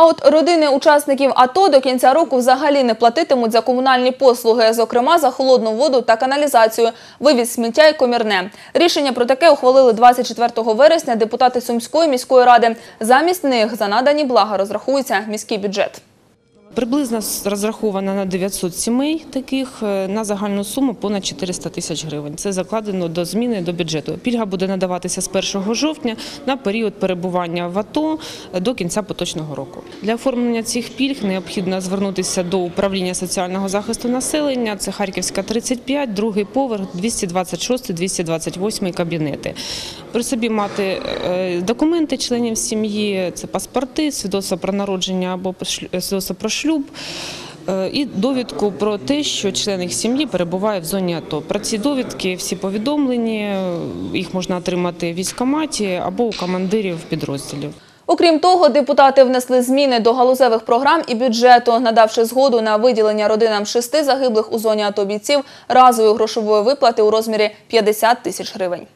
А от родини учасників АТО до кінця року взагалі не платитимуть за комунальні послуги, зокрема за холодну воду та каналізацію, вивіз сміття і комірне. Рішення про таке ухвалили 24 вересня депутати Сумської міської ради. Замість них за надані блага розрахується міський бюджет. Приблизно розраховано на 900 сімей таких е, на загальну суму понад 400 тисяч гривень. Це закладено до зміни до бюджету. Пільга буде надаватися з 1 жовтня на період перебування в АТО до кінця поточного року. Для оформлення цих пільг необхідно звернутися до управління соціального захисту населення. Це Харківська 35, другий поверх, 226, 228 кабінети. При собі мати е, документи членів сім'ї, це паспорти, свідоцтво про народження або свідоцтво про шлюб. Е, І довідку про те, що член їх сім'ї перебуває в зоні АТО. Про ці довідки всі повідомлені, їх можна отримати в військкоматі або у командирів підрозділів. Окрім того, депутати внесли зміни до галузевих програм і бюджету, надавши згоду на виділення родинам шести загиблих у зоні АТО бійців разової грошової виплати у розмірі 50 тисяч гривень.